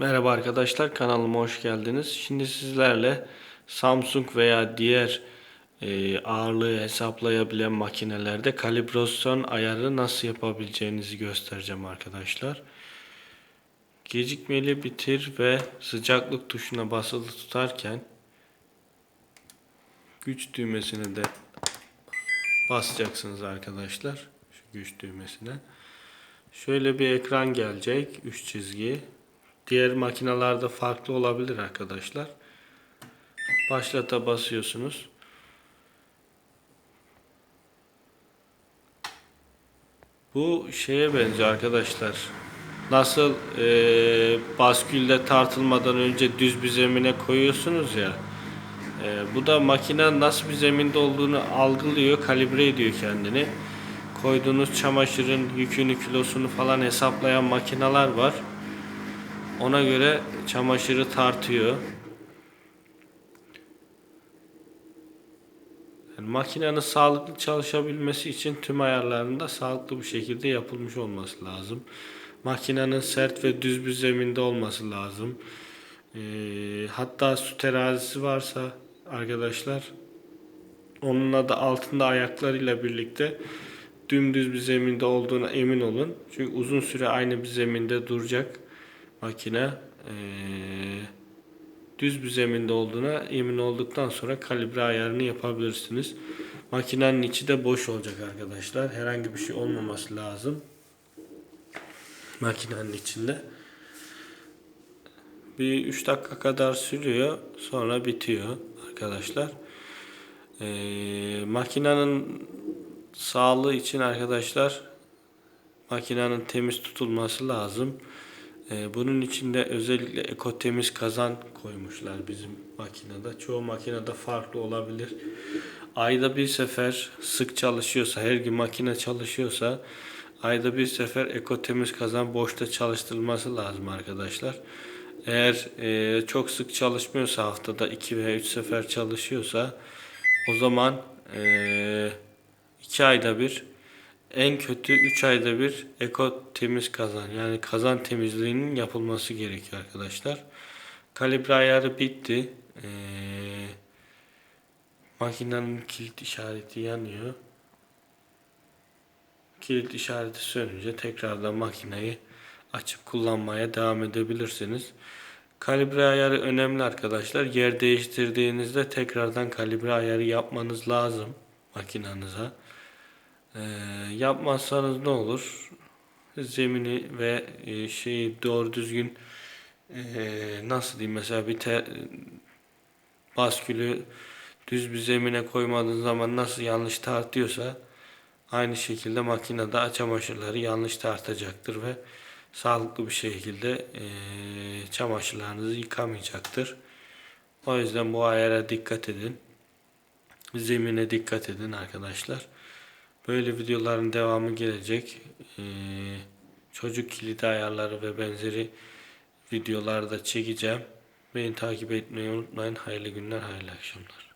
Merhaba arkadaşlar kanalıma hoş geldiniz. Şimdi sizlerle Samsung veya diğer e, ağırlığı hesaplayabilen makinelerde kalibrasyon ayarı nasıl yapabileceğinizi göstereceğim arkadaşlar. Gecikmeli bitir ve sıcaklık tuşuna basılı tutarken güç düğmesine de basacaksınız arkadaşlar. Şu güç düğmesine. Şöyle bir ekran gelecek. 3 çizgi. Diğer makinalarda farklı olabilir arkadaşlar. Başlata basıyorsunuz. Bu şeye benziyor arkadaşlar. Nasıl e, baskülde tartılmadan önce düz bir zemine koyuyorsunuz ya. E, bu da makine nasıl bir zeminde olduğunu algılıyor, kalibre ediyor kendini. Koyduğunuz çamaşırın yükünü, kilosunu falan hesaplayan makineler var. Ona göre çamaşırı tartıyor. Yani makinenin sağlıklı çalışabilmesi için tüm ayarlarında sağlıklı bir şekilde yapılmış olması lazım. Makinenin sert ve düz bir zeminde olması lazım. Ee, hatta su terazisi varsa arkadaşlar onunla da altında ayaklarıyla birlikte dümdüz bir zeminde olduğuna emin olun. Çünkü uzun süre aynı bir zeminde duracak makine. Düz bir zeminde olduğuna emin olduktan sonra kalibre ayarını yapabilirsiniz. Makinenin içi de boş olacak arkadaşlar. Herhangi bir şey olmaması lazım. Makinenin içinde. Bir 3 dakika kadar sürüyor. Sonra bitiyor arkadaşlar. Ee, makinenin sağlığı için arkadaşlar makinenin temiz tutulması lazım. Ee, bunun içinde özellikle ekotemiz kazan koymuşlar bizim makinede. Çoğu makinede farklı olabilir. Ayda bir sefer sık çalışıyorsa, her gün makine çalışıyorsa ayda bir sefer ekotemiz kazan boşta çalıştırılması lazım arkadaşlar. Eğer e, çok sık çalışmıyorsa haftada 2 veya 3 sefer çalışıyorsa o zaman e, 2 ayda bir en kötü 3 ayda bir eko temiz kazan yani kazan temizliğinin yapılması gerekiyor arkadaşlar. Kalibre ayarı bitti. Ee, makinenin kilit işareti yanıyor. Kilit işareti sönünce tekrardan makineyi açıp kullanmaya devam edebilirsiniz. Kalibre ayarı önemli arkadaşlar. Yer değiştirdiğinizde tekrardan kalibre ayarı yapmanız lazım makinenize. Ee, yapmazsanız ne olur? Zemini ve e, şeyi doğru düzgün e, nasıl diyeyim mesela bir te, baskülü düz bir zemine koymadığınız zaman nasıl yanlış tartıyorsa aynı şekilde makinede çamaşırları yanlış tartacaktır ve sağlıklı bir şekilde e, çamaşırlarınızı yıkamayacaktır. O yüzden bu ayara dikkat edin. Zemine dikkat edin arkadaşlar. Böyle videoların devamı gelecek. Ee, çocuk kilidi ayarları ve benzeri videolarda çekeceğim. Beni takip etmeyi unutmayın. Hayırlı günler, hayırlı akşamlar.